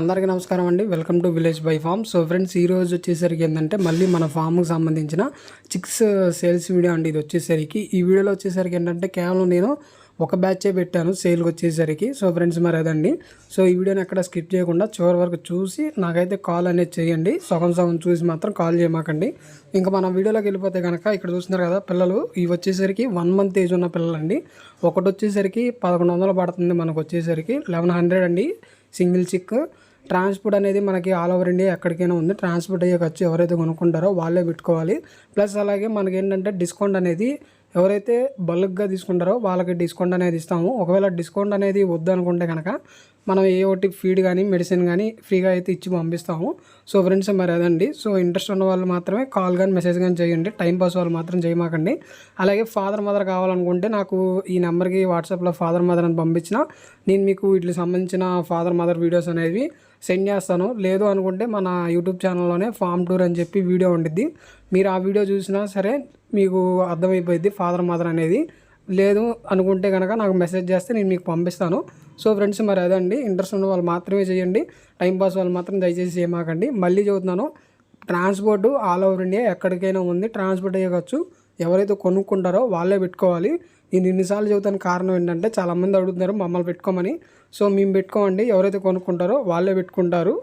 అందరికీ నమస్కారం అండి. Welcome to village by farm. So friends ఈ రోజు వచ్చేసరికి ఏంటంటే మళ్ళీ మన ఫామ్కి సంబంధించిన చిక్స్ సేల్స్ వీడియో అండి. ఇది వచ్చేసరికి ఈ వీడియోలో వచ్చేసరికి ఏంటంటే కేవలం నేను ఒక బ్యాచే పెట్టాను సేల్కి వచ్చేసరికి. సో ఫ్రెండ్స్ మరి అదండి. సో ఈ వీడియోని ఎక్కడ స్కిప్ చేయకుండా చివరి వరకు చూసి నాకైతే కాల్ అనేది చేయండి. సగం సగం చూసి మాత్రం కాల్ చేయమాకండి. ఇంకా మన వీడియోలోకి వెళ్ళిపోతే కనుక ఇక్కడ చూస్తున్నారు కదా పిల్లలు ఇవి వచ్చేసరికి వన్ మంత్ ఏజ్ ఉన్న పిల్లలండి. ఒకటి వచ్చేసరికి పదకొండు వందలు పడుతుంది మనకు వచ్చేసరికి. లెవెన్ హండ్రెడ్ అండి. Single chick. ట్రాన్స్పోర్ట్ అనేది మనకి ఆల్ ఓవర్ ఇండియా ఎక్కడికైనా ఉంది. ట్రాన్స్పోర్ట్ అయ్యే ఖర్చు ఎవరైతే కొనుక్కుంటారో వాళ్ళే పెట్టుకోవాలి. ప్లస్ అలాగే మనకి ఏంటంటే డిస్కౌంట్ అనేది ఎవరైతే బల్క్గా తీసుకుంటారో వాళ్ళకి డిస్కౌంట్ అనేది ఇస్తాము. ఒకవేళ డిస్కౌంట్ అనేది వద్దు అనుకుంటే కనుక మనం ఏ ఒకటి ఫీడ్ కానీ మెడిసిన్ కానీ ఫ్రీగా అయితే ఇచ్చి పంపిస్తాము. సో ఫ్రెండ్స్ మరి అదండి. సో ఇంట్రెస్ట్ ఉన్న వాళ్ళు మాత్రమే కాల్ కానీ మెసేజ్ కానీ చేయండి. టైం పాస్ వాళ్ళు మాత్రం చేయమాకండి. అలాగే ఫాదర్ మదర్ కావాలనుకుంటే నాకు ఈ నెంబర్కి వాట్సాప్లో ఫాదర్ మదర్ అని పంపించిన నేను మీకు వీటికి సంబంధించిన ఫాదర్ మదర్ వీడియోస్ అనేవి సెండ్ చేస్తాను. లేదు అనుకుంటే మన యూట్యూబ్ ఛానల్లోనే ఫామ్ టూర్ అని చెప్పి వీడియో ఉండిద్ది. మీరు ఆ వీడియో చూసినా సరే మీకు అర్థమైపోయింది ఫాదర్ మదర్ అనేది. లేదు అనుకుంటే కనుక నాకు మెసేజ్ చేస్తే నేను మీకు పంపిస్తాను. సో ఫ్రెండ్స్ మరి అదండి. ఇంట్రెస్ట్ ఉన్న వాళ్ళు మాత్రమే చేయండి. టైం పాస్ వాళ్ళు మాత్రం దయచేసి చేయమాకండి. మళ్ళీ చెబుతున్నాను ట్రాన్స్పోర్ట్ ఆల్ ఓవర్ ఇండియా ఎక్కడికైనా ఉంది. ట్రాన్స్పోర్ట్ అయ్యవచ్చు ఎవరైతే కొనుక్కుంటారో వాళ్ళే పెట్టుకోవాలి. నేను ఇన్నిసార్లు చదువుతాను కారణం ఏంటంటే చాలామంది అడుగుతున్నారు మమ్మల్ని పెట్టుకోమని. సో మేము పెట్టుకోమండి. ఎవరైతే కొనుక్కుంటారో వాళ్ళే పెట్టుకుంటారు.